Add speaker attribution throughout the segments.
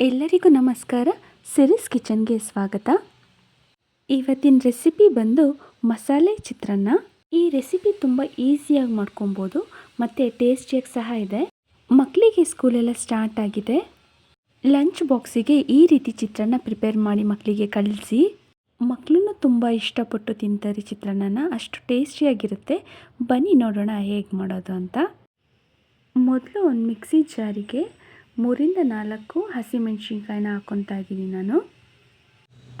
Speaker 1: ಎಲ್ಲರಿಗೂ ನಮಸ್ಕಾರ. ಸಿರಿಸ್ ಕಿಚನ್ಗೆ ಸ್ವಾಗತ. ಇವತ್ತಿನ ರೆಸಿಪಿ ಬಂದು ಮಸಾಲೆ ಚಿತ್ರಾನ್ನ. ಈ ರೆಸಿಪಿ ತುಂಬ ಈಸಿಯಾಗಿ ಮಾಡ್ಕೊಬೋದು. ಮತ್ತು ಟೇಸ್ಟಿಯಾಗಿ ಸಹ ಇದೆ. ಮಕ್ಕಳಿಗೆ ಸ್ಕೂಲೆಲ್ಲ ಸ್ಟಾರ್ಟ್ ಆಗಿದೆ. ಲಂಚ್ ಬಾಕ್ಸಿಗೆ ಈ ರೀತಿ ಚಿತ್ರಾನ್ನ ಪ್ರಿಪೇರ್ ಮಾಡಿ ಮಕ್ಕಳಿಗೆ ಕಳಿಸಿ. ಮಕ್ಕಳನ್ನು ತುಂಬ ಇಷ್ಟಪಟ್ಟು ತಿಂತಾರೆ ಚಿತ್ರಾನ್ನನ. ಅಷ್ಟು ಟೇಸ್ಟಿಯಾಗಿರುತ್ತೆ. ಬನ್ನಿ ನೋಡೋಣ ಹೇಗೆ ಮಾಡೋದು ಅಂತ. ಮೊದಲು ಒಂದು ಮಿಕ್ಸಿ ಜಾರಿಗೆ ಮೂರಿಂದ ನಾಲ್ಕು ಹಸಿಮೆಣಸಿನ್ಕಾಯಿನ ಹಾಕ್ಕೊತಾ ಇದ್ದೀನಿ ನಾನು.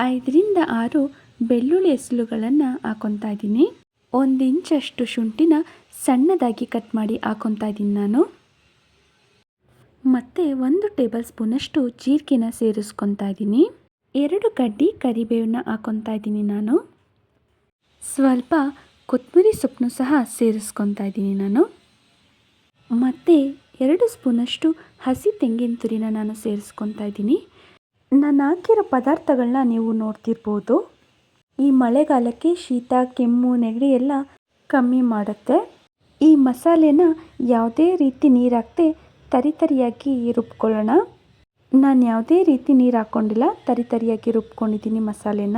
Speaker 1: ಐದರಿಂದ ಆರು ಬೆಳ್ಳುಳ್ಳಿ ಎಸಳುಗಳನ್ನು ಹಾಕ್ಕೊತಾ ಇದ್ದೀನಿ. ಒಂದು ಇಂಚಷ್ಟು ಶುಂಠಿನ ಸಣ್ಣದಾಗಿ ಕಟ್ ಮಾಡಿ ಹಾಕ್ಕೊತಾ ಇದ್ದೀನಿ ನಾನು. ಮತ್ತು ಒಂದು ಟೇಬಲ್ ಸ್ಪೂನಷ್ಟು ಜೀರಿಗೆನ ಸೇರಿಸ್ಕೊತಾ ಇದ್ದೀನಿ. ಎರಡು ಕಡ್ಡಿ ಕರಿಬೇವನ್ನ ಹಾಕ್ಕೊತಾ ಇದ್ದೀನಿ ನಾನು. ಸ್ವಲ್ಪ ಕೊತ್ತಂಬರಿ ಸೊಪ್ಪನ್ನು ಸಹ ಸೇರಿಸ್ಕೊತಾ ಇದ್ದೀನಿ ನಾನು. ಮತ್ತು ಎರಡು ಸ್ಪೂನಷ್ಟು ಹಸಿ ತೆಂಗಿನ ತುರಿನ ನಾನು ಸೇರಿಸ್ಕೊತಾ ಇದ್ದೀನಿ. ನಾನು ಹಾಕಿರೋ ಪದಾರ್ಥಗಳನ್ನ ನೀವು ನೋಡ್ತಿರ್ಬೋದು. ಈ ಮಳೆಗಾಲಕ್ಕೆ ಶೀತ, ಕೆಮ್ಮು, ನೆಗಡಿ ಎಲ್ಲ ಕಮ್ಮಿ ಮಾಡುತ್ತೆ. ಈ ಮಸಾಲೆನ ಯಾವುದೇ ರೀತಿ ನೀರು ತರಿತರಿಯಾಗಿ ತರಿ ತರಿಯಾಗಿ ರುಬ್ಕೊಳ್ಳೋಣ. ನಾನು ಯಾವುದೇ ರೀತಿ ನೀರು ಹಾಕ್ಕೊಂಡಿಲ್ಲ ತರಿತರಿಯಾಗಿ ರುಬ್ಕೊಂಡಿದ್ದೀನಿ ಮಸಾಲೆನ.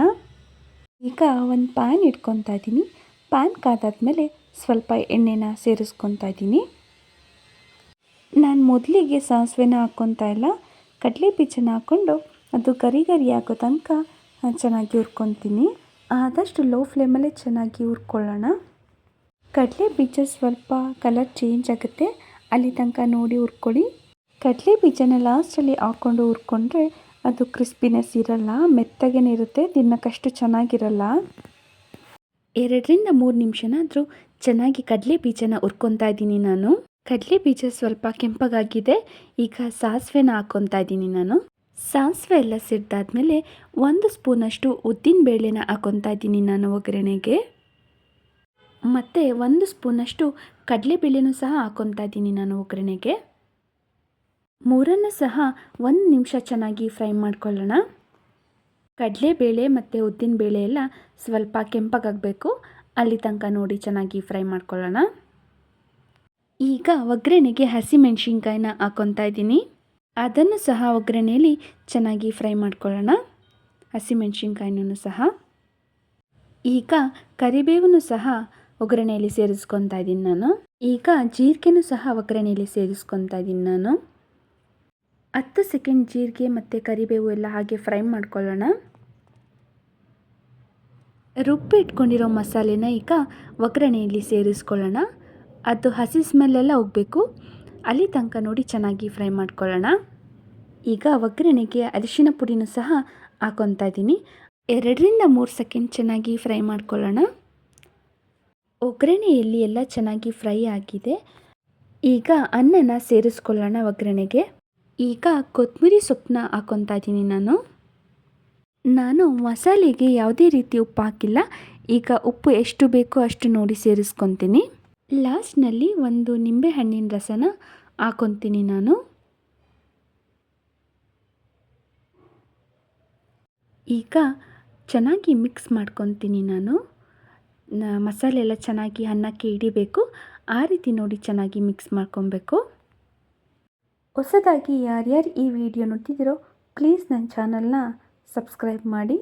Speaker 1: ಈಗ ಒಂದು ಪ್ಯಾನ್ ಇಟ್ಕೊತಾ ಇದ್ದೀನಿ. ಪ್ಯಾನ್ ಕಾದಾದ್ಮೇಲೆ ಸ್ವಲ್ಪ ಎಣ್ಣೆನ ಸೇರಿಸ್ಕೊತಾ ಇದ್ದೀನಿ. ನಾನು ಮೊದಲಿಗೆ ಸಾಸಿವೆನ ಹಾಕ್ಕೊತಾ ಇಲ್ಲ ಕಡಲೆ ಬೀಜನ ಹಾಕ್ಕೊಂಡು ಅದು ಗರಿ ಗರಿ ಆಗೋ ತನಕ ಚೆನ್ನಾಗಿ ಹುರ್ಕೊತೀನಿ. ಆದಷ್ಟು ಲೋ ಫ್ಲೇಮಲ್ಲೇ ಚೆನ್ನಾಗಿ ಹುರ್ಕೊಳ್ಳೋಣ. ಕಡಲೆ ಬೀಜ ಸ್ವಲ್ಪ ಕಲರ್ ಚೇಂಜ್ ಆಗುತ್ತೆ. ಅಲ್ಲಿ ತನಕ ನೋಡಿ ಹುರ್ಕೊಳ್ಳಿ. ಕಡಲೆ ಬೀಜನ ಲಾಸ್ಟಲ್ಲಿ ಹಾಕ್ಕೊಂಡು ಹುರ್ಕೊಂಡ್ರೆ ಅದು ಕ್ರಿಸ್ಪಿನೆಸ್ ಇರಲ್ಲ, ಮೆತ್ತಗೇನೆ ಇರುತ್ತೆ ತಿನ್ನೋಕ್ಕಷ್ಟು ಚೆನ್ನಾಗಿರಲ್ಲ. ಎರಡರಿಂದ ಮೂರು ನಿಮಿಷನಾದರೂ ಚೆನ್ನಾಗಿ ಕಡಲೆ ಬೀಜನ ಹುರ್ಕೊತಾ ಇದ್ದೀನಿ ನಾನು. ಕಡಲೆ ಬೀಜ ಸ್ವಲ್ಪ ಕೆಂಪಗಾಗಿದೆ. ಈಗ ಸಾಸಿವೆನ ಹಾಕ್ಕೊತಾ ಇದ್ದೀನಿ ನಾನು. ಸಾಸಿವೆ ಎಲ್ಲ ಸಿಡ್ದಾದ್ಮೇಲೆ ಒಂದು ಸ್ಪೂನಷ್ಟು ಉದ್ದಿನ ಬೇಳೆನ ಹಾಕ್ಕೊತಾ ಇದ್ದೀನಿ ನಾನು ಒಗ್ಗರಣೆಗೆ. ಮತ್ತು ಒಂದು ಸ್ಪೂನಷ್ಟು ಕಡಲೆಬೇಳೆನೂ ಸಹ ಹಾಕ್ಕೊತಾ ಇದ್ದೀನಿ ನಾನು ಒಗ್ಗರಣೆಗೆ. ಮೂರನ್ನು ಸಹ ಒಂದು ನಿಮಿಷ ಚೆನ್ನಾಗಿ ಫ್ರೈ ಮಾಡ್ಕೊಳ್ಳೋಣ. ಕಡಲೆಬೇಳೆ ಮತ್ತು ಉದ್ದಿನ ಬೇಳೆ ಎಲ್ಲ ಸ್ವಲ್ಪ ಕೆಂಪಗಾಗಬೇಕು ಅಲ್ಲಿ ತನಕ ನೋಡಿ ಚೆನ್ನಾಗಿ ಫ್ರೈ ಮಾಡ್ಕೊಳ್ಳೋಣ. ಈಗ ಒಗ್ಗರಣೆಗೆ ಹಸಿಮೆಣ್ಸಿನ್ಕಾಯಿನ ಹಾಕೊತಾ ಇದ್ದೀನಿ. ಅದನ್ನು ಸಹ ಒಗ್ಗರಣೆಯಲ್ಲಿ ಚೆನ್ನಾಗಿ ಫ್ರೈ ಮಾಡ್ಕೊಳ್ಳೋಣ. ಹಸಿಮೆಣ್ಸಿನ್ಕಾಯಿನೂ ಸಹ. ಈಗ ಕರಿಬೇವನ್ನು ಸಹ ಒಗ್ಗರಣೆಯಲ್ಲಿ ಸೇರಿಸ್ಕೊತಾ ಇದ್ದೀನಿ ನಾನು. ಈಗ ಜೀರಿಗೆನೂ ಸಹ ಒಗ್ಗರಣೆಯಲ್ಲಿ ಸೇರಿಸ್ಕೊತಾ ಇದ್ದೀನಿ ನಾನು. ಹತ್ತು ಸೆಕೆಂಡ್ ಜೀರಿಗೆ ಮತ್ತು ಕರಿಬೇವು ಎಲ್ಲ ಹಾಗೆ ಫ್ರೈ ಮಾಡ್ಕೊಳ್ಳೋಣ. ರುಬ್ಬಿ ಇಟ್ಕೊಂಡಿರೋ ಮಸಾಲೆನ ಈಗ ಒಗ್ಗರಣೆಯಲ್ಲಿ ಸೇರಿಸ್ಕೊಳ್ಳೋಣ. ಅದು ಹಸಿ ಸ್ಮೆಲ್ಲೆಲ್ಲ ಹೋಗಬೇಕು. ಅಲ್ಲಿ ತನಕ ನೋಡಿ ಚೆನ್ನಾಗಿ ಫ್ರೈ ಮಾಡ್ಕೊಳ್ಳೋಣ. ಈಗ ಒಗ್ಗರಣೆಗೆ ಅರಿಶಿನ ಪುಡಿನೂ ಸಹ ಹಾಕೊತಾ ಇದ್ದೀನಿ. ಎರಡರಿಂದ ಮೂರು ಸೆಕೆಂಡ್ ಚೆನ್ನಾಗಿ ಫ್ರೈ ಮಾಡ್ಕೊಳ್ಳೋಣ. ಒಗ್ಗರಣೆಯಲ್ಲಿ ಎಲ್ಲ ಚೆನ್ನಾಗಿ ಫ್ರೈ ಆಗಿದೆ. ಈಗ ಅನ್ನನ ಸೇರಿಸ್ಕೊಳ್ಳೋಣ ಒಗ್ಗರಣೆಗೆ. ಈಗ ಕೊತ್ತಂಬರಿ ಸೊಪ್ಪನ್ನ ಹಾಕೊತಾ ಇದ್ದೀನಿ ನಾನು. ನಾನು ಮಸಾಲೆಗೆ ಯಾವುದೇ ರೀತಿ ಉಪ್ಪು ಹಾಕಿಲ್ಲ. ಈಗ ಉಪ್ಪು ಎಷ್ಟು ಬೇಕೋ ಅಷ್ಟು ನೋಡಿ ಸೇರಿಸ್ಕೊತೀನಿ. ಲಾಸ್ಟ್ನಲ್ಲಿ ಒಂದು ನಿಂಬೆಹಣ್ಣಿನ ರಸನ ಹಾಕೊತೀನಿ ನಾನು. ಈಗ ಚೆನ್ನಾಗಿ ಮಿಕ್ಸ್ ಮಾಡ್ಕೊತೀನಿ ನಾನು. ಮಸಾಲೆ ಎಲ್ಲ ಚೆನ್ನಾಗಿ ಅನ್ನಕ್ಕೆ ಹಿಡಿಬೇಕು. ಆ ರೀತಿ ನೋಡಿ ಚೆನ್ನಾಗಿ ಮಿಕ್ಸ್ ಮಾಡ್ಕೊಬೇಕು. ಹೊಸದಾಗಿ ಯಾರ್ಯಾರು ಈ ವಿಡಿಯೋ ನೋಡ್ತಿದ್ದೀರೋ ಪ್ಲೀಸ್ ನನ್ನ ಚಾನಲ್ನ ಸಬ್ಸ್ಕ್ರೈಬ್ ಮಾಡಿ.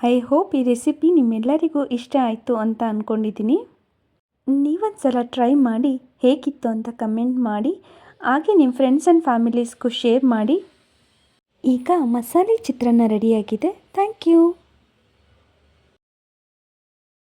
Speaker 1: ಐ ಹೋಪ್ ಈ ರೆಸಿಪಿ ನಿಮ್ಮೆಲ್ಲರಿಗೂ ಇಷ್ಟ ಆಯಿತು ಅಂತ ಅಂದ್ಕೊಂಡಿದ್ದೀನಿ ನೀವೊಂದು ಸಲ ಟ್ರೈ ಮಾಡಿ ಹೇಗಿತ್ತು ಅಂತ ಕಮೆಂಟ್ ಮಾಡಿ. ಹಾಗೆ ನಿಮ್ಮ ಫ್ರೆಂಡ್ಸ್ ಆ್ಯಂಡ್ ಫ್ಯಾಮಿಲೀಸ್ಗೂ ಶೇರ್ ಮಾಡಿ. ಈಗ ಮಸಾಲೆ ಚಿತ್ರಾನ್ನ ರೆಡಿಯಾಗಿದೆ ಥ್ಯಾಂಕ್ ಯು